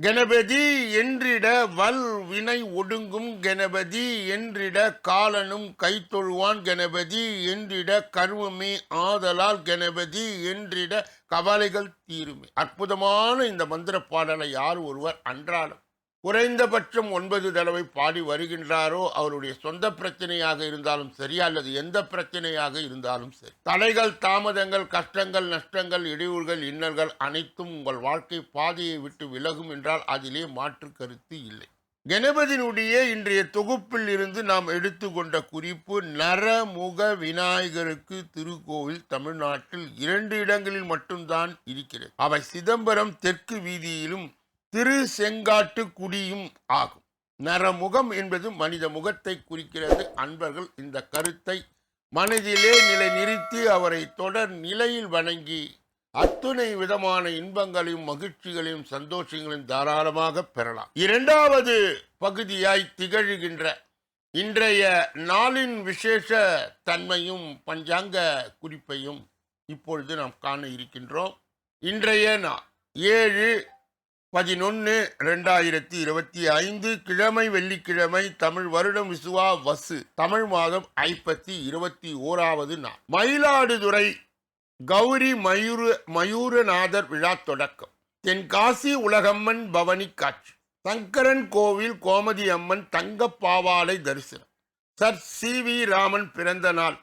கணபதி என்றிட வல் வினை ஒடுங்கும் கணபதி என்றிட காலனும் கைத்தொழுவான் கணபதி என்றிட கருவமே ஆதலால் கணபதி என்றிட கவலைகள் தீருமே. அற்புதமான இந்த மந்திர பாடலை யார் ஒருவர் அன்றாடம் குறைந்தபட்சம் ஒன்பது தடவை பாடி வருகின்றாரோ அவருடைய சொந்த பிரச்சனையாக இருந்தாலும் சரி அல்லது எந்த பிரச்சனையாக இருந்தாலும் சரி. தடைகள் தாமதங்கள் கஷ்டங்கள் நஷ்டங்கள் இடையூறுகள் இன்னல்கள் அனைத்தும் உங்கள் வாழ்க்கை பாதையை விட்டு விலகும் என்றால் அதிலே மாற்று கருத்து இல்லை. கணபதியினுடைய இன்றைய தொகுப்பில் இருந்து நாம் எடுத்துக்கொண்ட குறிப்பு நரமுக விநாயகருக்கு திருக்கோவில் தமிழ்நாட்டில் இரண்டு இடங்களில் மட்டும்தான் இருக்கிறது. அவை சிதம்பரம் தெற்கு வீதியிலும் திரு செங்காட்டு குடியும் ஆகும். நரமுகம் என்பது மனித முகத்தை குறிக்கிறது. அன்பர்கள் இந்த கருத்தை மனதிலே நிலை நிறுத்தி அவரை தொடர் நிலையில் வணங்கி அத்துணை விதமான இன்பங்களையும் மகிழ்ச்சிகளையும் சந்தோஷங்களையும் தாராளமாக பெறலாம். இரண்டாவது பகுதியாய் திகழ்கின்ற இன்றைய நாளின் விசேஷ தன்மையும் பஞ்சாங்க குறிப்பையும் இப்பொழுது நாம் காண இருக்கின்றோம். இன்றைய நாள் ஏழு பதினொன்று ரெண்டாயிரத்தி இருபத்தி ஐந்து கிழமை வெள்ளிக்கிழமை தமிழ் வருடம் விசுவா வசு. தமிழ் மாதம் ஐப்பத்தி இருபத்தி ஓராவது நாள். மயிலாடுதுறை கௌரி மயூர மயூரநாதர் விழா தொடக்கம். தென்காசி உலகம்மன் பவனி காட்சி. சங்கரன் கோவில் கோமதி அம்மன் தங்கப்பாவாலை தரிசனம். சர் சி வி ராமன் பிறந்த நாள்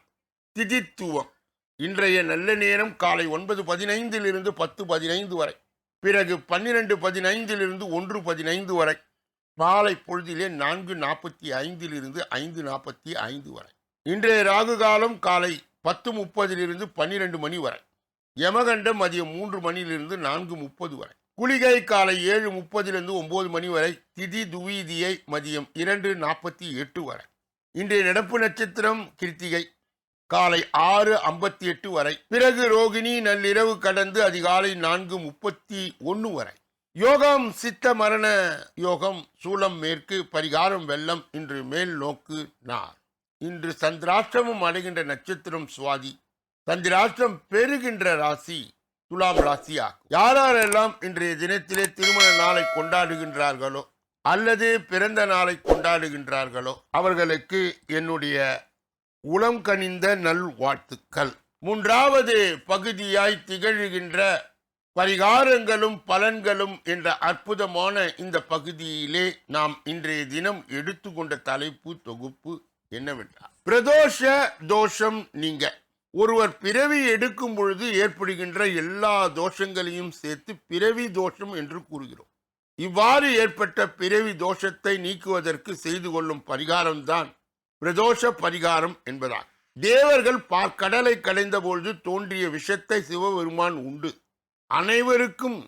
திதித்துவம். இன்றைய நல்ல நேரம் காலை ஒன்பது பதினைந்திலிருந்து பத்து பதினைந்து வரை. பிறகு பன்னிரெண்டு பதினைந்திலிருந்து ஒன்று பதினைந்து வரை மாலை பொழுதிலே நான்கு நாற்பத்தி ஐந்திலிருந்து ஐந்து நாற்பத்தி ஐந்து வரை. இன்றைய ராகு காலம் காலை பத்து முப்பதிலிருந்து பன்னிரெண்டு மணி வரை. யமகண்டம் மதியம் மூன்று மணியிலிருந்து நான்கு முப்பது வரை. குளிகை காலை ஏழு முப்பதிலிருந்து ஒன்பது மணி வரை திதி துவீதியை மதியம் இரண்டு நாற்பத்தி எட்டு வரை. இன்றைய நடப்பு நட்சத்திரம் கிருத்திகை. காலை ஆறு ஐம்பத்தி எட்டு வரை. பிறகு ரோகிணி நள்ளிரவு கடந்து அதிகாலை நான்கு முப்பத்தி ஒன்று வரை. யோகம் சித்த மரண யோகம் சூலம் மேற்கு பரிகாரம் வெள்ளம் இன்று மேல் நோக்கு நார். இன்று சந்திராஷ்டிரமம் அடைகின்ற நட்சத்திரம் சுவாதி. சந்திராஷ்டிரம் பெறுகின்ற ராசி துலாம் ராசியாகும் யாரெல்லாம் இன்றைய தினத்திலே திருமண நாளை கொண்டாடுகின்றார்களோ அல்லது பிறந்த நாளை கொண்டாடுகின்றார்களோ அவர்களுக்கு என்னுடைய உளம் கனிந்த நல் வாழ்த்துக்கள். மூன்றாவது பகுதியாய் திகழ்கின்ற பரிகாரங்களும் பலன்களும் என்ற அற்புதமான இந்த பகுதியிலே நாம் இன்றைய தினம் எடுத்துக்கொண்ட தலைப்பு தொகுப்பு என்னவென்றால் பிரதோஷ தோஷம் நீங்க. ஒருவர் பிறவி எடுக்கும் பொழுது ஏற்படுகின்ற எல்லா தோஷங்களையும் சேர்த்து பிறவி தோஷம் என்று கூறுகிறோம். இவ்வாறு ஏற்பட்ட பிறவி தோஷத்தை நீக்குவதற்கு செய்து கொள்ளும் பரிகாரம்தான் பிரதோஷ பரிகாரம் என்பதாகும் தேவர்கள் பார்க்கடலை கடைந்த பொழுது தோன்றிய விஷத்தை சிவபெருமான் உண்டு. அனைவருக்கும்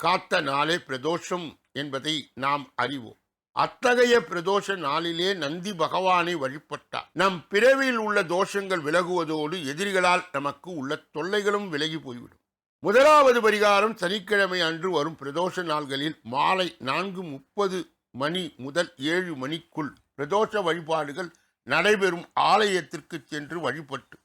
காத்த நாளே பிரதோஷம் என்பதை நாம் அறிவோம். அத்தகைய பிரதோஷ நாளிலே நந்தி பகவானை வழிபட்டார். நம் பிறவியில் உள்ள தோஷங்கள் விலகுவதோடு எதிரிகளால் நமக்கு உள்ள தொல்லைகளும் விலகி போய்விடும். முதலாவது பரிகாரம் சனிக்கிழமை அன்று வரும் பிரதோஷ நாள்களில் மாலை நான்கு முப்பது மணி முதல் ஏழு மணிக்குள் பிரதோஷ வழிபாடுகள் நடைபெறும் ஆலயத்திற்கு சென்று வழிபட்டு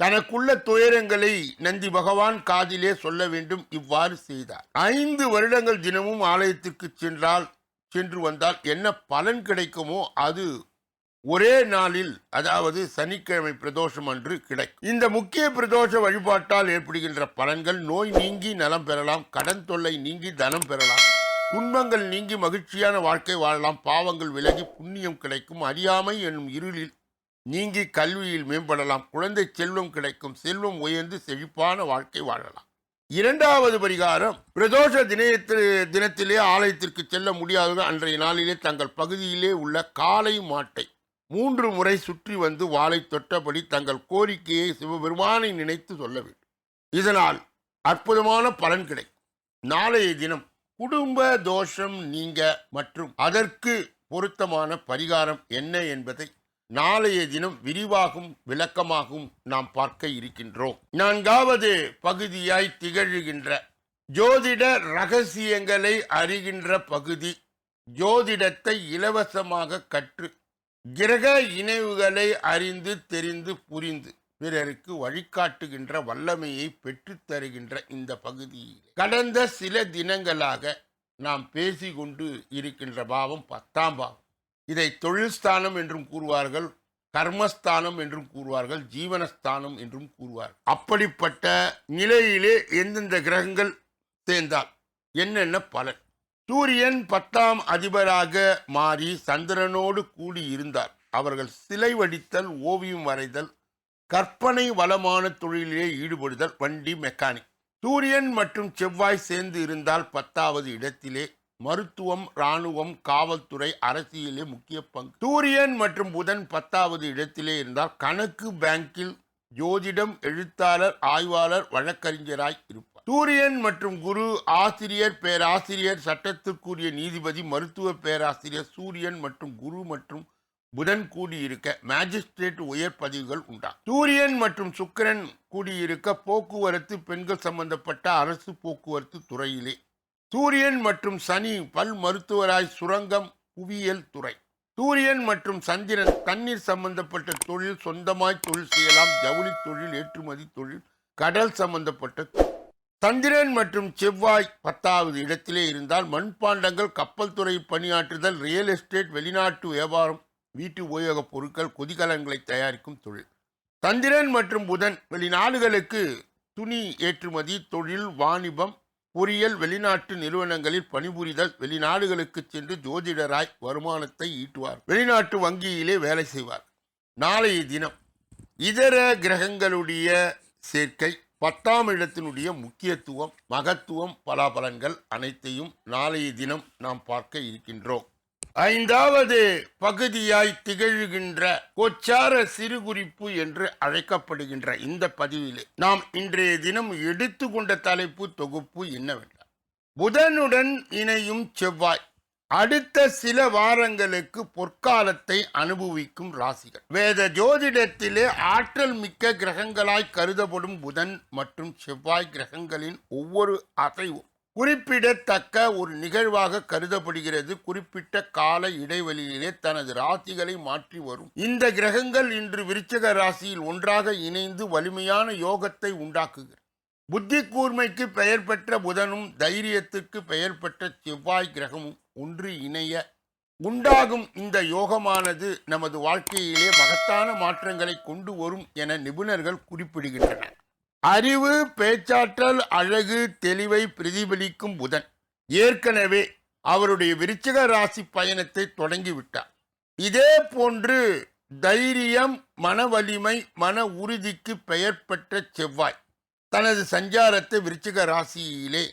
தனக்குள்ள துயரங்களை நந்தி பகவான் காதிலே சொல்ல வேண்டும் இவ்வாறு செய்தார். ஐந்து வருடங்கள் தினமும் ஆலயத்திற்கு சென்றால் சென்று வந்தால் என்ன பலன் கிடைக்குமோ அது ஒரே நாளில் அதாவது சனிக்கிழமை பிரதோஷம் அன்று கிடைக்கும். இந்த முக்கிய பிரதோஷ வழிபாட்டால் ஏற்படுகின்ற பலன்கள் நோய் நீங்கி நலம் பெறலாம் கடன் தொல்லை நீங்கி தனம் பெறலாம். துன்பங்கள் நீங்கி மகிழ்ச்சியான வாழ்க்கை வாழலாம். பாவங்கள் விலகி புண்ணியம் கிடைக்கும். அறியாமை என்னும் இருளில் நீங்கி கல்வியில் மேம்படலாம். குழந்தை செல்வம் கிடைக்கும். செல்வம் உயர்ந்து செழிப்பான வாழ்க்கை வாழலாம். இரண்டாவது பரிகாரம் பிரதோஷ தினத்தில் தினத்திலே ஆலயத்திற்கு செல்ல முடியாதது. அன்றைய நாளிலே தங்கள் பகுதியிலே உள்ள காளை மாட்டை மூன்று முறை சுற்றி வந்து வாளை தொட்டபடி தங்கள் கோரிக்கையை சிவபெருமானை நினைத்து சொல்ல வேண்டும். இதனால் அற்புதமான பலன் கிடைக்கும். நாளைய தினம் குடும்ப தோஷம் நீங்க மற்றும் அதற்கு பொருத்தமான பரிகாரம் என்ன என்பதை நாளைய தினம் விரிவாகும் விளக்கமாகவும் நாம் பார்க்க இருக்கின்றோம். நான்காவது பகுதியாய் திகழ்கின்ற ஜோதிட ரகசியங்களை அறிகின்ற பகுதி ஜோதிடத்தை இலவசமாக கற்று கிரக இணைவுகளை அறிந்து தெரிந்து புரிந்து பிறருக்கு வழிகாட்டுகின்ற வல்லமையை பெற்றுத்தருகின்ற இந்த பகுதியில். கடந்த சில தினங்களாக நாம் பேசி கொண்டு இருக்கின்ற பாவம் பத்தாம் பாவம். இதை தொழில்ஸ்தானம் என்றும் கூறுவார்கள் கர்மஸ்தானம் என்றும் கூறுவார்கள் ஜீவனஸ்தானம் என்றும் கூறுவார்கள். அப்படிப்பட்ட நிலையிலே எந்தெந்த கிரகங்கள் சேர்ந்தால் என்னென்ன பலன்? சூரியன் பத்தாம் அதிபராக மாறி சந்திரனோடு கூடி இருந்தார் அவர்கள் சிலை வடித்தல் ஓவியம் வரைதல் கற்பனை வளமான தொழிலிலே ஈடுபடுதல் வண்டி மெக்கானிக் சூரியன் மற்றும் செவ்வாய் சேர்ந்து இருந்தால் பத்தாவது இடத்திலே மருத்துவம் இராணுவம் காவல்துறை அரசியலே முக்கிய பங்கு. சூரியன் மற்றும் புதன் பத்தாவது இடத்திலே இருந்தால் கணக்கு பேங்கில் ஜோதிடம் எழுத்தாளர் ஆய்வாளர் வழக்கறிஞராய் இருப்பார். சூரியன் மற்றும் குரு ஆசிரியர் பேராசிரியர் சட்டத்துக்குரிய நீதிபதி மருத்துவ பேராசிரியர் சூரியன் மற்றும் குரு மற்றும் புதன் கூடியிருக்க மேஜிஸ்ட்ரேட் உயர் பதவிகள் உண்டா சூரியன் மற்றும் சுக்கிரன் கூடியிருக்க போக்குவரத்து பெண்கள் சம்பந்தப்பட்ட அரசு போக்குவரத்து துறையிலே. சூரியன் மற்றும் சனி பல் மருத்துவராய் சுரங்கம் புவியியல் துறை. சூரியன் மற்றும் சந்திரன் தண்ணீர் சம்பந்தப்பட்ட தொழில் சொந்தமாய் தொழில் செய்யலாம். ஜவுளி தொழில் ஏற்றுமதி தொழில் கடல் சம்பந்தப்பட்ட சந்திரன் மற்றும் செவ்வாய் பத்தாவது இடத்திலே இருந்தால் மண்பாண்டங்கள் கப்பல் துறை பணியாற்றுதல் ரியல் எஸ்டேட் வெளிநாட்டு வியாபாரம் வீட்டு உபயோகப் பொருட்கள் கொதிகலன்களை தயாரிக்கும் தொழில். சந்திரன் மற்றும் புதன் வெளிநாடுகளுக்கு துணி ஏற்றுமதி தொழில் வாணிபம் பொறியியல் வெளிநாட்டு நிறுவனங்களில் பணிபுரிதல் வெளிநாடுகளுக்கு சென்று ஜோதிடராய் வருமானத்தை ஈட்டுவார். வெளிநாட்டு வங்கியிலே வேலை செய்வார். நாளைய தினம் இதர கிரகங்களுடைய சேர்க்கை பத்தாம் இடத்தினுடைய முக்கியத்துவம் மகத்துவம் பலாபலன்கள் அனைத்தையும் நாளைய தினம் நாம் பார்க்க இருக்கின்றோம். ஐந்தாவது பகுதியாய் திகழ்கின்ற கோச்சார சிறுகுறிப்பு என்று அழைக்கப்படுகின்ற இந்த பதிவிலே நாம் இன்றைய தினம் எடுத்துக்கொண்ட தலைப்பு தொகுப்பு என்னவென்றால் புதனுடன் இணையும் செவ்வாய் அடுத்த சில வாரங்களுக்கு பொற்காலத்தை அனுபவிக்கும் ராசிகள். வேத ஜோதிடத்திலே ஆற்றல் மிக்க கிரகங்களாய் கருதப்படும் புதன் மற்றும் செவ்வாய் கிரகங்களின் ஒவ்வொரு அசைவும் குறிப்பிடத்தக்க ஒரு நிகழ்வாக கருதப்படுகிறது. குறிப்பிட்ட கால இடைவெளியிலே தனது ராசிகளை மாற்றி வரும். இந்த கிரகங்கள் இன்று விருச்சக ராசியில் ஒன்றாக இணைந்து வலிமையான யோகத்தை உண்டாக்குகிறது. புத்தி கூர்மைக்கு பெயர் பெற்ற புதனும் தைரியத்துக்கு பெயர் பெற்ற செவ்வாய் கிரகமும் ஒன்று இணைய உண்டாகும். இந்த யோகமானது நமது வாழ்க்கையிலே மகத்தான மாற்றங்களை கொண்டு வரும் என நிபுணர்கள் குறிப்பிடுகின்றனர். அறிவு பேச்சாற்றல் அழகு தெளிவை பிரதிபலிக்கும் புதன். ஏற்கனவே அவருடைய விருச்சிக ராசி பயணத்தை தொடங்கிவிட்டார். இதே போன்று தைரியம் மன வலிமை மன உறுதிக்கு பெயர் பெற்ற செவ்வாய் தனது சஞ்சாரத்தை விருச்சிக ராசியிலே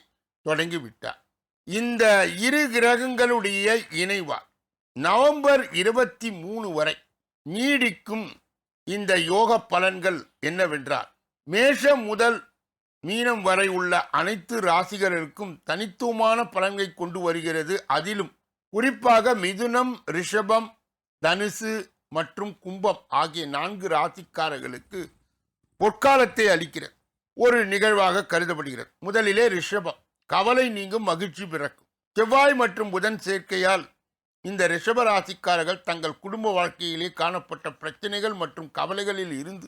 தொடங்கிவிட்டார். இந்த இரு கிரகங்களுடைய இணைவார். நவம்பர் இருபத்தி மூணு வரை நீடிக்கும் இந்த யோக பலன்கள் என்னவென்றால் மேஷம் முதல் மீனம் வரை உள்ள அனைத்து ராசிகளுக்கும் தனித்துவமான பலன்களை கொண்டு வருகிறது. அதிலும் குறிப்பாக மிதுனம் ரிஷபம் தனுசு மற்றும் கும்பம் ஆகிய நான்கு ராசிக்காரர்களுக்கு பொற்காலத்தை அளிக்கிறது ஒரு நிகழ்வாக கருதப்படுகிறது. முதலிலே ரிஷபம். கவலை நீங்கும் மகிழ்ச்சி பிறக்கும். செவ்வாய் மற்றும் புதன் சேர்க்கையால் இந்த ரிஷப ராசிக்காரர்கள் தங்கள் குடும்ப வாழ்க்கையிலே காணப்பட்ட பிரச்சனைகள் மற்றும் கவலைகளில் இருந்து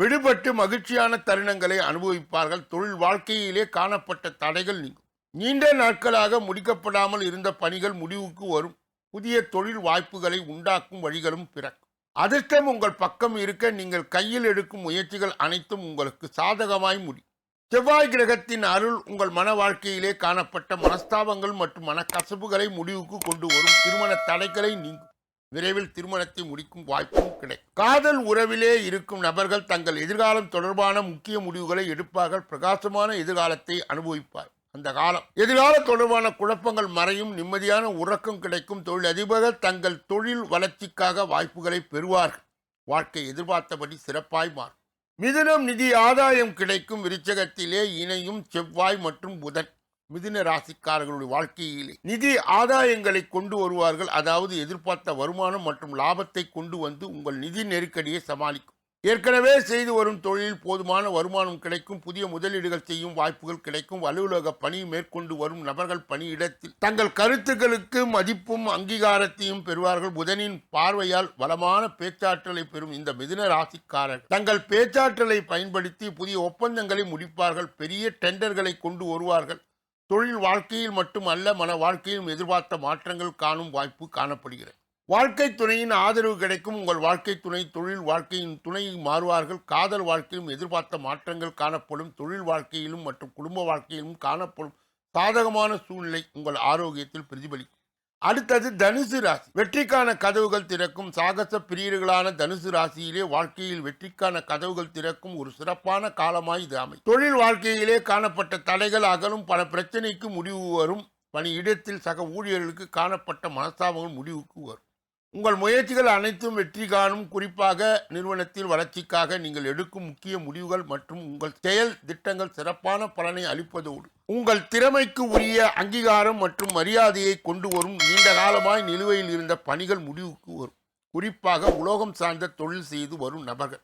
விடுபட்டு மகிழ்ச்சியான தருணங்களை அனுபவிப்பார்கள். தொழில் வாழ்க்கையிலே காணப்பட்ட தடைகள் நீங்கும். நீண்ட நாட்களாக முடிக்கப்படாமல் இருந்த பணிகள் முடிவுக்கு வரும். புதிய தொழில் வாய்ப்புகளை உண்டாக்கும் வழிகளும் பிறக்கும். அதிர்ஷ்டம் உங்கள் பக்கம் இருக்க நீங்கள் கையில் எடுக்கும் முயற்சிகள் அனைத்தும் உங்களுக்கு சாதகமாய் முடியும். செவ்வாய் கிரகத்தின் அருள் உங்கள் மன வாழ்க்கையிலே காணப்பட்ட மனஸ்தாபங்கள் மற்றும் மனக்கசப்புகளை முடிவுக்கு கொண்டு வரும். திருமண தடைகளை நீங்கும். விரைவில் திருமணத்தை முடிக்கும் வாய்ப்பும் கிடைக்கும். காதல் உறவிலே இருக்கும் நபர்கள் தங்கள் எதிர்காலம் தொடர்பான முக்கிய முடிவுகளை எடுப்பார்கள். பிரகாசமான எதிர்காலத்தை அனுபவிப்பார். அந்த காலம். எதிர்கால தொடர்பான குழப்பங்கள் மறையும் நிம்மதியான உறக்கம் கிடைக்கும். தொழில் அதிபர்கள் தங்கள் தொழில் வளர்ச்சிக்காக வாய்ப்புகளை பெறுவார்கள். வாழ்க்கை எதிர்பார்த்தபடி சிறப்பாய் மாறும். மிதுனம் நிதி ஆதாயம் கிடைக்கும். விருச்சகத்திலே இணையும் செவ்வாய் மற்றும் புதன். மிதுன ராசிக்காரர்களுடைய வாழ்க்கையிலே நிதி ஆதாயங்களை கொண்டு வருவார்கள். அதாவது எதிர்பார்த்த வருமானம் மற்றும் லாபத்தை கொண்டு வந்து உங்கள் நிதி நெருக்கடியை சமாளிக்கும். ஏற்கனவே செய்து வரும் தொழிலில் போதுமான வருமானம் கிடைக்கும். புதிய முதலீடுகள் செய்யும் வாய்ப்புகள் கிடைக்கும். அலுவலக பணி மேற்கொண்டு வரும் நபர்கள் பணியிடத்தில் தங்கள் கருத்துக்களுக்கு மதிப்பும் அங்கீகாரத்தையும் பெறுவார்கள். புதனின் பார்வையால் வளமான பேச்சாற்றலை பெறும் இந்த மிதுன ராசிக்காரர் தங்கள் பேச்சாற்றலை பயன்படுத்தி புதிய ஒப்பந்தங்களை முடிப்பார்கள். பெரிய டெண்டர்களை கொண்டு வருவார்கள். தொழில் வாழ்க்கையில் மட்டுமல்ல மன வாழ்க்கையிலும் எதிர்பார்த்த மாற்றங்கள் காணும் வாய்ப்பு காணப்படுகிறது. வாழ்க்கை துணையின் ஆதரவு கிடைக்கும். உங்கள் வாழ்க்கை துணை தொழில் வாழ்க்கையின் துணை மாறுவார்கள். காதல் வாழ்க்கையிலும் எதிர்பார்த்த மாற்றங்கள் காணப்படும். தொழில் வாழ்க்கையிலும் மற்றும் குடும்ப வாழ்க்கையிலும் காணப்படும் சாதகமான சூழ்நிலை உங்கள் ஆரோக்கியத்தில் பிரதிபலிக்கும். அடுத்தது தனுசு ராசி. வெற்றிக்கான கதவுகள் திறக்கும் சாகச பிரியர்களான தனுசு ராசியிலே வாழ்க்கையில் வெற்றிக்கான கதவுகள் திறக்கும் ஒரு சிறப்பான காலமாய் இது அமை தொழில் வாழ்க்கையிலே காணப்பட்ட தடைகள் அகலும் பல பிரச்சனைக்கு முடிவு வரும். பணியிடத்தில் சக ஊழியர்களுக்கு காணப்பட்ட மனஸ்தாபங்கள் முடிவுக்கு வரும். உங்கள் முயற்சிகள் அனைத்தும் வெற்றி காணும். குறிப்பாக நிறுவனத்தில் வளர்ச்சிக்காக நீங்கள் எடுக்கும் முக்கிய முடிவுகள் மற்றும் உங்கள் செயல் திட்டங்கள் சிறப்பான பலனை அளிப்பதோடு உங்கள் திறமைக்கு உரிய அங்கீகாரம் மற்றும் மரியாதையை கொண்டு வரும் நீண்ட காலமாய் நிலுவையில் இருந்த பணிகள் முடிவுக்கு வரும். குறிப்பாக உலோகம் சார்ந்த தொழில் செய்து வரும் நபர்கள்.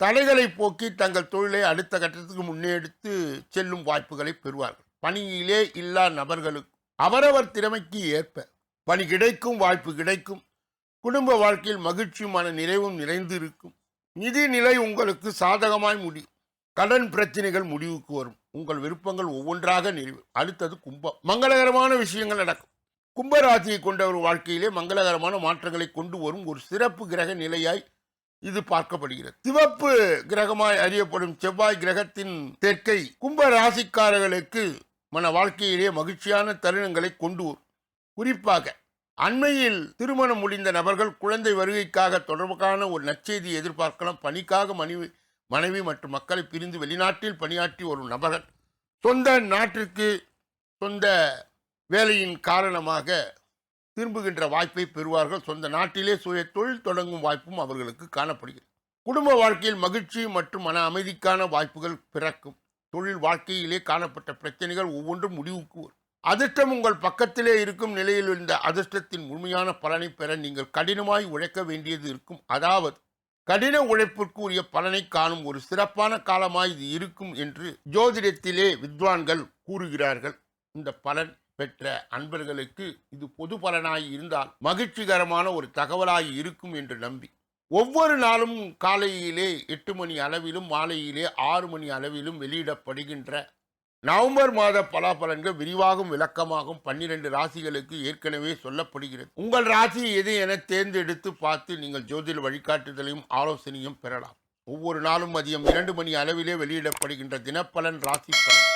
தடைகளை போக்கி தங்கள் தொழிலை அடுத்த கட்டத்துக்கு முன்னெடுத்து செல்லும் வாய்ப்புகளை பெறுவார்கள். பணியிலே இல்லா நபர்களுக்கு அவரவர் திறமைக்கு ஏற்ப பணி கிடைக்கும் வாய்ப்பு கிடைக்கும். குடும்ப வாழ்க்கையில் மகிழ்ச்சியுமான நிறைவும் நிறைந்து இருக்கும் நிதி நிலை உங்களுக்கு சாதகமாய் முடியும் கடன் பிரச்சனைகள் முடிவுக்கு வரும். உங்கள் விருப்பங்கள் ஒவ்வொன்றாக நிறைவு. அடுத்தது கும்பம். மங்களகரமான விஷயங்கள் நடக்கும். கும்பராசியை கொண்ட ஒரு வாழ்க்கையிலே மங்களகரமான மாற்றங்களை கொண்டு வரும் ஒரு சிறப்பு கிரக நிலையாய் இது பார்க்கப்படுகிறது. சிவப்பு கிரகமாய் அறியப்படும் செவ்வாய் கிரகத்தின் தெற்கை கும்ப ராசிக்காரர்களுக்கு மன வாழ்க்கையிலே மகிழ்ச்சியான தருணங்களை கொண்டு வரும். குறிப்பாக அண்மையில் திருமணம் முடிந்த நபர்கள் குழந்தை வருகைக்காக தொடர்புக்கான ஒரு நற்செய்தி எதிர்பார்க்கலாம். பணிக்காக மனைவி மனைவி மற்றும் மக்களை பிரிந்து வெளிநாட்டில் பணியாற்றி ஒரு நபர்கள் சொந்த நாட்டிற்கு சொந்த வேலையின் காரணமாக திரும்புகின்ற வாய்ப்பை பெறுவார்கள். சொந்த நாட்டிலே சுய தொழில் தொடங்கும் வாய்ப்பும் அவர்களுக்கு காணப்படுகிறது. குடும்ப வாழ்க்கையில் மகிழ்ச்சி மற்றும் மன அமைதிக்கான வாய்ப்புகள் பிறக்கும். தொழில் வாழ்க்கையிலே காணப்பட்ட பிரச்சனைகள் ஒவ்வொன்றும் முடிவுக்கு வரும். அதிர்ஷ்டம் உங்கள் பக்கத்திலே இருக்கும் நிலையில் இருந்த அதிர்ஷ்டத்தின் முழுமையான பலனை பெற நீங்கள் கடினமாய் உழைக்க வேண்டியது இருக்கும். அதாவது கடின உழைப்பிற்கு உரிய பலனை காணும் ஒரு சிறப்பான காலமாய் இது இருக்கும் என்று ஜோதிடத்திலே வித்வான்கள் கூறுகிறார்கள். இந்த பலன் பெற்ற அன்பர்களுக்கு இது பொது பலனாய் இருந்தால் மகிழ்ச்சிகரமான ஒரு தகவலாய் இருக்கும் என்று நம்பி. ஒவ்வொரு நாளும் காலையிலே எட்டு மணி அளவிலும் மாலையிலே ஆறு மணி அளவிலும் வெளியிடப்படுகின்ற நவம்பர் மாத பலாபலன்கள் விரிவாகும் விளக்கமாகும். பன்னிரண்டு ராசிகளுக்கு ஏற்கனவே சொல்லப்படுகிறது. உங்கள் ராசி எது என தேர்ந்தெடுத்து பார்த்து நீங்கள் ஜோதிட வழிகாட்டுதலையும் ஆலோசனையும் பெறலாம். ஒவ்வொரு நாளும் மதியம் இரண்டு மணி அளவிலே வெளியிடப்படுகின்ற தினப்பலன் ராசி பலன்.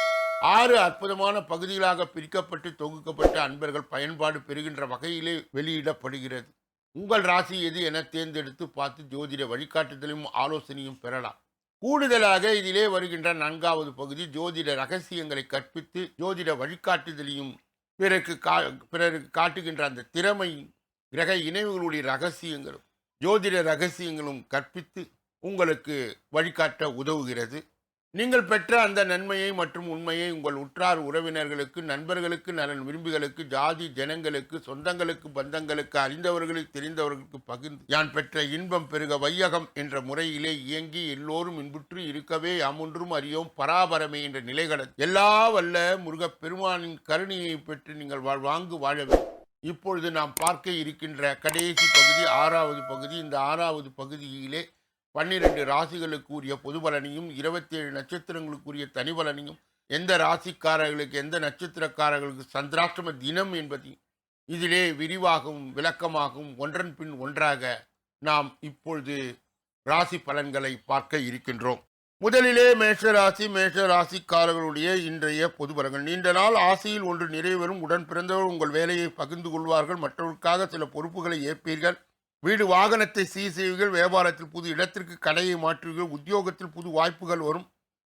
ஆறு அற்புதமான பகுதிகளாக பிரிக்கப்பட்டு தொகுக்கப்பட்ட அன்பர்கள் பயன்பாடு பெறுகின்ற வகையிலே வெளியிடப்படுகிறது. உங்கள் ராசி எது என தேர்ந்தெடுத்து பார்த்து ஜோதிட வழிகாட்டுதலையும் ஆலோசனையும் பெறலாம். கூடுதலாக இதிலே வருகின்ற நான்காவது பகுதி ஜோதிட ரகசியங்களை கற்பித்து ஜோதிட வழிகாட்டுதலையும் பிறருக்கு கா பிறருக்கு காட்டுகின்ற அந்த திறமை கிரக இணைவுகளுடைய ரகசியங்களும் ஜோதிட ரகசியங்களும் கற்பித்து உங்களுக்கு வழிகாட்ட உதவுகிறது. நீங்கள் பெற்ற அந்த நன்மையை மற்றும் உண்மையை உங்கள் உற்றார் உறவினர்களுக்கு நண்பர்களுக்கு நலன் விரும்பிகளுக்கு ஜாதி ஜனங்களுக்கு சொந்தங்களுக்கு பந்தங்களுக்கு அறிந்தவர்களுக்கு தெரிந்தவர்களுக்கு பகிர்ந்து யான் பெற்ற இன்பம் பெருக வையகம் என்ற முறையிலே இயங்கி எல்லோரும் இன்புற்று இருக்கவே அமுன்றும் அறியோம் பராபரமே என்ற நிலைகள எல்லா வல்ல முருகப் பெருமானின் கருணையை பெற்று நீங்கள் வாழ் வாங்கு வாழவே இப்பொழுது நாம் பார்க்க இருக்கின்ற கடைசி பகுதி ஆறாவது பகுதி. இந்த ஆறாவது பகுதியிலே பன்னிரண்டு ராசிகளுக்குரிய பொது பலனையும் இருபத்தேழு நட்சத்திரங்களுக்குரிய தனி பலனையும் எந்த ராசிக்காரர்களுக்கு எந்த நட்சத்திரக்காரர்களுக்கு சந்திராஷ்டம தினம் என்பதையும் இதிலே விரிவாகவும் விளக்கமாகவும் ஒன்றன் பின் ஒன்றாக நாம் இப்பொழுது ராசி பலன்களை பார்க்க இருக்கின்றோம். முதலிலே மேஷ ராசி மேஷ ராசிக்காரர்களுடைய இன்றைய பொதுபலங்கள் நீண்ட நாள் ஆசையில் ஒன்று நிறைவேறும் உடன் பிறந்தவர் உங்கள் வேலையை பகிர்ந்து கொள்வார்கள் மற்றவர்களுக்காக சில பொறுப்புகளை ஏற்பீர்கள். வீடு வாகனத்தை சீர் செய்வீர்கள் வியாபாரத்தில் புது இடத்திற்கு கடையை மாற்றுவீர்கள் உத்தியோகத்தில் புது வாய்ப்புகள் வரும்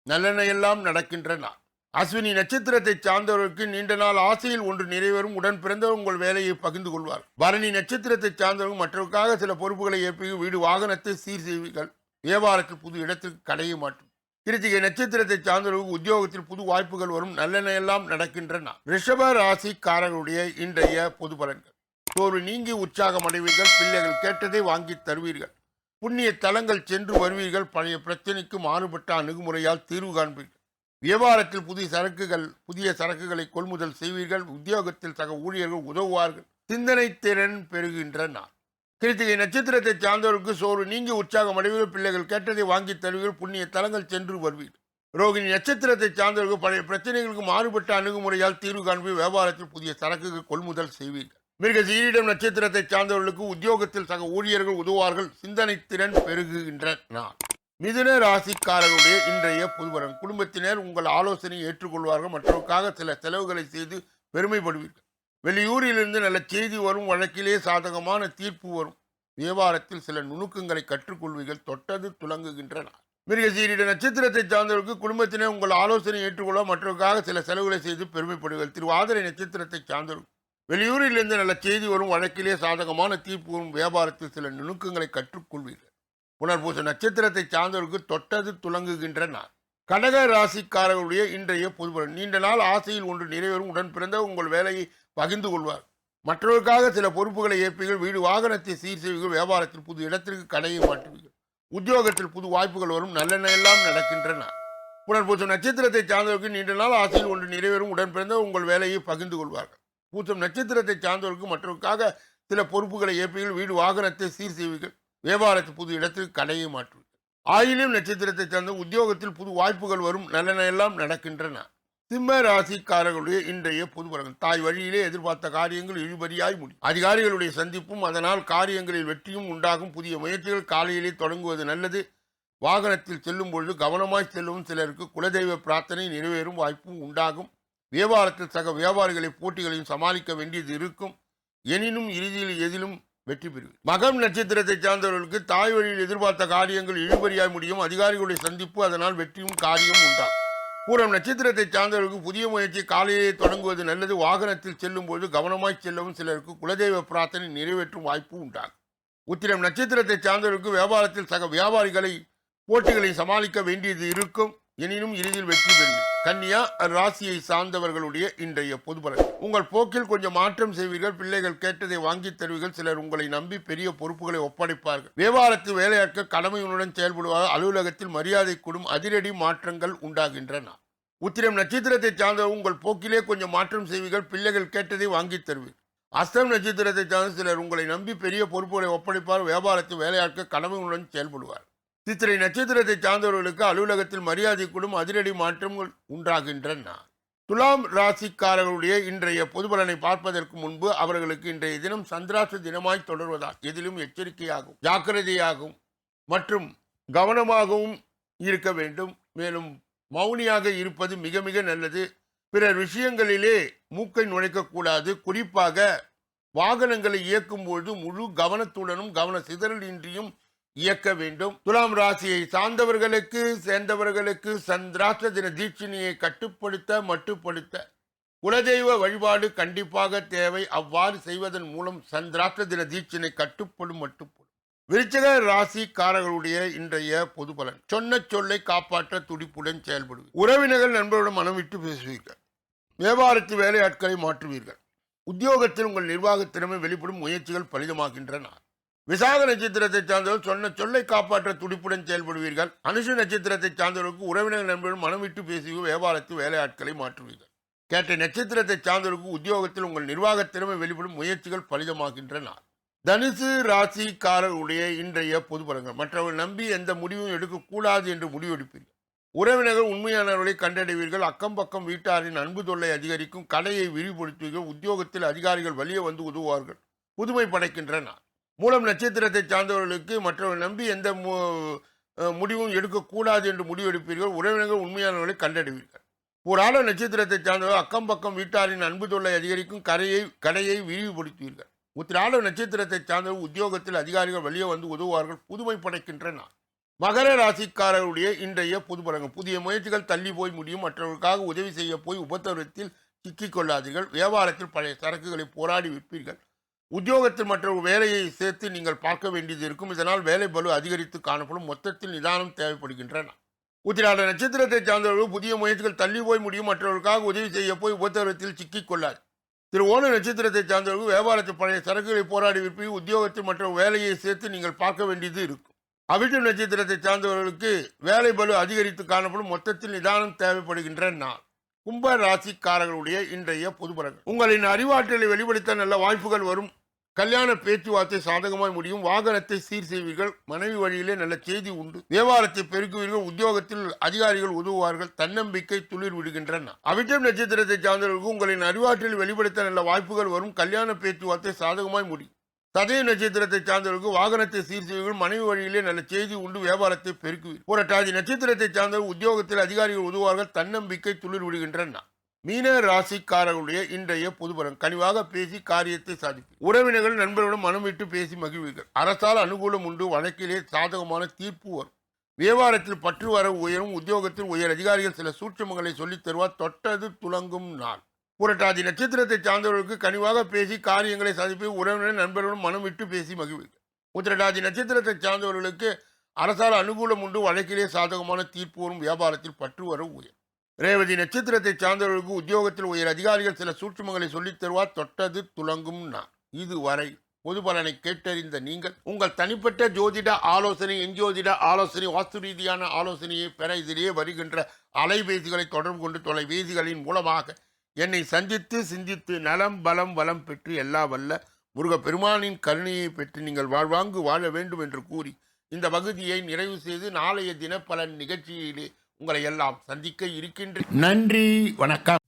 நல்லெண்ணெல்லாம் நடக்கின்றன. அஸ்வினி நட்சத்திரத்தை சார்ந்தவர்களுக்கு நீண்ட நாள் ஆசையில் ஒன்று நிறைவேறும் உடன் பிறந்தவர் உங்கள் வேலையை பகிர்ந்து கொள்வார். பரணி நட்சத்திரத்தை சார்ந்தவர்கள் மற்றவருக்காக சில பொறுப்புகளை ஏற்பீர்கள் வீடு வாகனத்தை சீர் செய்வீர்கள் வியாபாரத்தில் புது இடத்திற்கு கடையை மாற்றும். கிருத்திகை நட்சத்திரத்தை சார்ந்தவர்களுக்கு உத்தியோகத்தில் புது வாய்ப்புகள் வரும் நல்லெண்ணெல்லாம் நடக்கின்றன. ரிஷப ராசிக்காரர்களுடைய இன்றைய பொது பலன்கள். சோறு நீங்கி உற்சாகம் அடைவீர்கள். பிள்ளைகள் கேட்டதை வாங்கி தருவீர்கள். புண்ணிய தலங்கள் சென்று வருவீர்கள். பழைய பிரச்சனைக்கு மாறுபட்ட அணுகுமுறையால் தீர்வு காண்பீர்கள். வியாபாரத்தில் புதிய சரக்குகள் புதிய சரக்குகளை கொள்முதல் செய்வீர்கள். உத்தியோகத்தில் சக ஊழியர்கள் உதவுவார்கள். சிந்தனை திறன் பெறுகின்ற நாள். கிருத்திகை நட்சத்திரத்தை சார்ந்தவருக்கு சோறு நீங்கி உற்சாகம் அடைவீர்கள். பிள்ளைகள் கேட்டதை வாங்கி தருவீர்கள். புண்ணிய தலங்கள் சென்று வருவீர்கள். ரோகிணி நட்சத்திரத்தை சார்ந்தவர்கள் பழைய பிரச்சனைகளுக்கு மாறுபட்ட அணுகுமுறையால் தீர்வு காண்பி வியாபாரத்தில் புதிய சரக்குகள் கொள்முதல் செய்வீர்கள். மிருக ஜீரிடம் நட்சத்திரத்தை சார்ந்தவர்களுக்கு உத்தியோகத்தில் சக ஊழியர்கள் உதவுவார்கள். சிந்தனை திறன் பெருகுகின்ற நாள் மிதுன ராசிக்காரர்களுடைய இன்றைய புதுவரம். குடும்பத்தினர் உங்கள் ஆலோசனையை ஏற்றுக்கொள்வார்கள். மற்றவருக்காக சில செலவுகளை செய்து பெருமைப்படுவீர்கள். வெளியூரிலிருந்து நல்ல செய்தி வரும். வழக்கிலே சாதகமான தீர்ப்பு வரும். வியாபாரத்தில் சில நுணுக்கங்களை கற்றுக்கொள்வீர்கள். தொட்டது துலங்குகின்ற நாள் மிருகசீரிட நட்சத்திரத்தை சார்ந்தவருக்கு குடும்பத்தினர் உங்கள் ஆலோசனை ஏற்றுக்கொள்ள மற்றவருக்காக சில செலவுகளை செய்து பெருமைப்படுவீர்கள். திருவாதிரை நட்சத்திரத்தை சார்ந்தவர்கள் வெளியூரிலிருந்து நல்ல செய்தி வரும் வழக்கிலே சாதகமான தீர்ப்பு வரும் வியாபாரத்தில் சில நுணுக்கங்களை கற்றுக்கொள்வீர்கள். புனர்பூச நட்சத்திரத்தை சார்ந்தவருக்கு தொட்டது துலங்குகின்ற நாள். கடக ராசிக்காரர்களுடைய இன்றைய பொதுபலன். நீண்ட நாள் ஆசையில் ஒன்று நிறைவேறும் உடன் பிறந்த உங்கள் வேலையை பகிர்ந்து கொள்வார். மற்றவருக்காக சில பொறுப்புகளை ஏற்பீர்கள். வீடு வாகனத்தை சீர் செய்வீர்கள். வியாபாரத்தில் புது இடத்திற்கு கடையை மாற்றுவீர்கள். உத்தியோகத்தில் புது வாய்ப்புகள் வரும். நல்லெண்ண எல்லாம் நடக்கின்றன புனர்பூசம் நட்சத்திரத்தை சார்ந்தவருக்கு நீண்ட நாள் ஆசையில் ஒன்று நிறைவேறும் உடன் பிறந்த உங்கள் வேலையை பகிர்ந்து கொள்வார்கள். பூசம் நட்சத்திரத்தை சார்ந்தவருக்கு மற்றவருக்காக சில பொறுப்புகளை ஏற்பீர்கள். வீடு வாகனத்தை சீர் செய்வீர்கள். வியாபாரத்தை புது இடத்திற்கு கடையை மாற்றுவீர்கள். ஆயிலும் நட்சத்திரத்தை சார்ந்த உத்தியோகத்தில் புது வாய்ப்புகள் வரும். நலன எல்லாம் நடக்கின்றன. சிம்ம ராசிக்காரர்களுடைய இன்றைய பொதுபலங்கள் தாய் வழியிலே எதிர்பார்த்த காரியங்கள் இழுபறியாய் முடியும். அதிகாரிகளுடைய சந்திப்பும் அதனால் காரியங்களில் வெற்றியும் உண்டாகும். புதிய முயற்சிகள் காலையிலே தொடங்குவது நல்லது. வாகனத்தில் செல்லும் பொழுது கவனமாய் செல்லவும் சிலருக்கு குலதெய்வ பிரார்த்தனை நிறைவேறும் வாய்ப்பும் உண்டாகும். வியாபாரத்தில் சக வியாபாரிகளை போட்டிகளையும் சமாளிக்க வேண்டியது இருக்கும். எனினும் இறுதியில் எதிலும் வெற்றி பெறுவீர். மகம் நட்சத்திரத்தை சார்ந்தவர்களுக்கு தாய் வழியில் எதிர்பார்த்த காரியங்கள் இழுபறியாய் முடியும். அதிகாரிகளுடைய சந்திப்பு அதனால் வெற்றியும் காரியம் உண்டாகும். பூரம் நட்சத்திரத்தை சார்ந்தவர்களுக்கு புதிய முயற்சி காலையிலே தொடங்குவது நல்லது. வாகனத்தில் செல்லும் போது கவனமாய் செல்லவும் சிலருக்கு குலதெய்வ பிரார்த்தனை நிறைவேற்றும் வாய்ப்பு உண்டாகும். உத்திரம் நட்சத்திரத்தை சார்ந்தவர்களுக்கு வியாபாரத்தில் சக வியாபாரிகளை போட்டிகளை சமாளிக்க வேண்டியது இருக்கும். எனினும் இறுதியில் வெற்றி பெறுவீர். கன்னியா ராசியை சார்ந்தவர்களுடைய இன்றைய பொதுபலன். உங்கள் போக்கில் கொஞ்சம் மாற்றம் செய்வீர்கள் பிள்ளைகள் கேட்டதை வாங்கித் தருவீர்கள். சிலர் உங்களை நம்பி பெரிய பொறுப்புகளை ஒப்படைப்பார்கள். வியாபாரத்தில் வேலையாட்கள் கடமையுடன் செயல்படுவார்கள். அலுவலகத்தில் மரியாதை கூடும் அதிரடி மாற்றங்கள் உண்டாகின்றன. உத்திரம் நட்சத்திரத்தை சார்ந்த உங்கள் போக்கிலே கொஞ்சம் மாற்றம் செய்வீர்கள் பிள்ளைகள் கேட்டதை வாங்கித் தருவீர்கள். அஸ்தம் நட்சத்திரத்தை சார்ந்த சிலர் உங்களை நம்பி பெரிய பொறுப்புகளை ஒப்படைப்பார் வியாபாரத்தில் வேலையாட்கள் கடமையுடன் செயல்படுவார் சித்திரை நட்சத்திரத்தை சார்ந்தவர்களுக்கு அலுவலகத்தில் மரியாதைக்குள்ளும் அதிரடி மாற்றங்கள் உண்டாகின்றன. துலாம் ராசிக்காரர்களுடைய இன்றைய பொதுபலனை பார்ப்பதற்கு முன்பு அவர்களுக்கு இன்றைய தினம் சந்திராச தினமாய் தொடர்வதால் எதிலும் எச்சரிக்கையாகும் ஜாக்கிரதையாகும் மற்றும் கவனமாகவும் இருக்க வேண்டும். மேலும் மௌனியாக இருப்பது மிக மிக நல்லது. பிறர் விஷயங்களிலே மூக்கை நுழைக்கக்கூடாது. குறிப்பாக வாகனங்களை இயக்கும்போது முழு கவனத்துடனும் கவன சிதறலின்றியும் இயக்க வேண்டும். துலாம் ராசியை சார்ந்தவர்களுக்கு சேர்ந்தவர்களுக்கு சந்திராஷ்ட தின தீட்சினியை கட்டுப்படுத்த மட்டுப்படுத்த குலதெய்வ வழிபாடு கண்டிப்பாக தேவை. அவ்வாறு செய்வதன் மூலம் சந்திராஷ்ட தின தீட்சினை கட்டுப்படும் மட்டுப்படும். விருச்சக ராசிக்காரர்களுடைய இன்றைய பொது பலன். சொன்ன சொல்லை காப்பாற்ற துடிப்புடன் செயல்படுவது உறவினர்கள் நண்பருடன் மனம் விட்டு பேசுவீர்கள். வியாபாரத்து வேலையாட்களை மாற்றுவீர்கள். உத்தியோகத்தில் உங்கள் நிர்வாக திறமை வெளிப்படும் முயற்சிகள் பலிதமாகின்றன. விசாக நட்சத்திரத்தை சார்ந்தவர் சொன்ன சொல்லை காப்பாற்ற துடிப்புடன் செயல்படுவீர்கள். அனுஷ நட்சத்திரத்தை சார்ந்தவருக்கு உறவினர் நண்பர்கள் மனம் விட்டு பேசுவீர்கள். வியாபாரத்து வேலையாட்களை மாற்றுவீர்கள். கேட்ட நட்சத்திரத்தை சார்ந்தவருக்கு உத்தியோகத்தில் உங்கள் நிர்வாக திறமை வெளிப்படும் முயற்சிகள் பலிதமாகின்றன. தனுசு ராசிக்காரர்களுடைய இன்றைய பொது பலன்கள். மற்றவர்கள் நம்பி எந்த முடிவும் எடுக்கக்கூடாது என்று முடிவெடுப்பீர்கள். உறவினர்கள் உண்மையானவர்களை கண்டடைவீர்கள். அக்கம் பக்கம் வீட்டாரின் அன்பு தொல்லை அதிகரிக்கும். கடையை விரிவுபடுத்துவீர்கள். உத்தியோகத்தில் அதிகாரிகள் வெளியே வந்து உதவுவார்கள். புதுமை படைக்கின்றன மூலம் நட்சத்திரத்தை சார்ந்தவர்களுக்கு மற்றவர்கள் நம்பி எந்த மு- முடிவும் எடுக்கக்கூடாது என்று முடிவெடுப்பீர்கள். உறவினர்கள் உண்மையானவர்களை கண்டறிவீர்கள் ஒரு ஆள நட்சத்திரத்தை சார்ந்தவர் அக்கம் பக்கம் வீட்டாரின் அன்பு தொல்லை அதிகரிக்கும் கரையை கடையை விரிவுபடுத்துவீர்கள். உத்திராட நட்சத்திரத்தை சார்ந்தவர் உத்தியோகத்தில் அதிகாரிகள் வெளியே வந்து உதவுவார்கள். புதுமை படைக்கின்றன மகர ராசிக்காரருடைய இன்றைய புது புதிய முயற்சிகள் தள்ளி போய் முடியும். மற்றவர்களுக்காக உதவி செய்ய போய் உபத்திரத்தில் சிக்கிக் கொள்ளாதீர்கள். வியாபாரத்தில் பழைய சரக்குகளை போராடி விற்பீர்கள். உத்தியோகத்தில் மற்ற வேலையை சேர்த்து நீங்கள் பார்க்க வேண்டியது இருக்கும். இதனால் வேலை பலு அதிகரித்து காணப்படும். மொத்தத்தில் நிதானம் தேவைப்படுகின்றன. உத்திராட நட்சத்திரத்தை சார்ந்தவர்கள் புதிய முயற்சிகள் தள்ளி போய் முடியும். மற்றவர்களுக்காக உதவி செய்ய போய் உபத்திரத்தில் சிக்கிக் கொள்ளாது. திரு. ஓண நட்சத்திரத்தை சார்ந்தவர்கள் வியாபாரத்தில் பழைய சரக்குகளை போராடி விற்பி உத்தியோகத்தில் மற்ற வேலையை சேர்த்து நீங்கள் பார்க்க வேண்டியது இருக்கும். அவிட்டம் நட்சத்திரத்தை சார்ந்தவர்களுக்கு வேலை பலு அதிகரித்து காணப்படும். மொத்தத்தில் நிதானம் தேவைப்படுகின்ற நாள் கும்ப ராசிக்காரர்களுடைய இன்றைய பொதுபலன்கள். உங்களின் அறிவாற்றலை வெளிப்படுத்த நல்ல வாய்ப்புகள் வரும். கல்யாண பேச்சுவார்த்தை சாதகமாய் முடியும். வாகனத்தை சீர் செய்வீர்கள். மனைவி வழியிலே நல்ல செய்தி உண்டு. வியாபாரத்தை பெருக்குவீர்கள். உத்தியோகத்தில் அதிகாரிகள் உதவுவார்கள். தன்னம்பிக்கை துளிர் விடுகின்றன. அவிட்டம் நட்சத்திரத்தை சார்ந்தவர்களுக்கு உங்களின் அறிவாற்றலை வெளிப்படுத்த நல்ல வாய்ப்புகள் வரும். கல்யாண பேச்சுவார்த்தை சாதகமாய் முடியும். சதய நட்சத்திரத்தை சார்ந்தவர்களுக்கு வாகனத்தை சீர் செய்வீர்கள் மனைவி வழியிலே நல்ல செய்தி உண்டு வியாபாரத்தை பெருக்குவீர். புரட்டாதி நட்சத்திரத்தை சார்ந்தவர்கள் உத்தியோகத்தில் அதிகாரிகள் உதவுவார்கள் தன்னம்பிக்கை துளிர் விடுகின்றன மீன ராசிக்காரர்களுடைய இன்றைய பொதுபலன் கனிவாக பேசி காரியத்தை சாதிப்பீர். உறவினர்கள் நண்பர்களுடன் மனம் விட்டு பேசி மகிழ்வீர்கள். அரசால் அனுகூலம் உண்டு வழக்கிலே சாதகமான தீர்ப்பு வரும். வியாபாரத்தில் பற்று வர உயரும் உத்தியோகத்தில் உயர் அதிகாரிகள் சில சூட்சமங்களை சொல்லித் தருவார் தொட்டது துலங்கும் நாள். புரட்டாதி நட்சத்திரத்தை சார்ந்தவர்களுக்கு கனிவாக பேசி காரியங்களை சாதிப்பி உறவினர் நண்பர்களும் மனம் விட்டு பேசி மகிழ்வு உத்திரட்டாதி நட்சத்திரத்தை சார்ந்தவர்களுக்கு அரசால் அனுகூலம் உண்டு. வழக்கிலே சாதகமான தீர்ப்பு வரும். வியாபாரத்தில் பற்று வர உயர் ரேவதி நட்சத்திரத்தை சார்ந்தவர்களுக்கு உத்தியோகத்தில் உயர். அதிகாரிகள் சில சூட்சுமங்களை சொல்லித் தருவார். தொட்டது துலங்கும் நான். இதுவரை பொது பலனை கேட்டறிந்த நீங்கள் உங்கள் தனிப்பட்ட ஜோதிட ஆலோசனை எஞ்சோதிட ஆலோசனை வாஸ்து ரீதியான ஆலோசனையை பெற இதிலேயே வருகின்ற அலைபேசிகளை தொடர்பு கொண்டு தொலைபேசிகளின் மூலமாக என்னை சந்தித்து சிந்தித்து நலம் பலம் வளம் பெற்று எல்லா வல்ல முருகப்பெருமானின் கருணையை பெற்று நீங்கள் வாழ்வாங்கு வாழ வேண்டும் என்று கூறி இந்த பகுதியை நிறைவு செய்து நாளைய தினப்பலன் நிகழ்ச்சியிலே உங்களை எல்லாம் சந்திக்க இருக்கின்றேன். நன்றி வணக்கம்.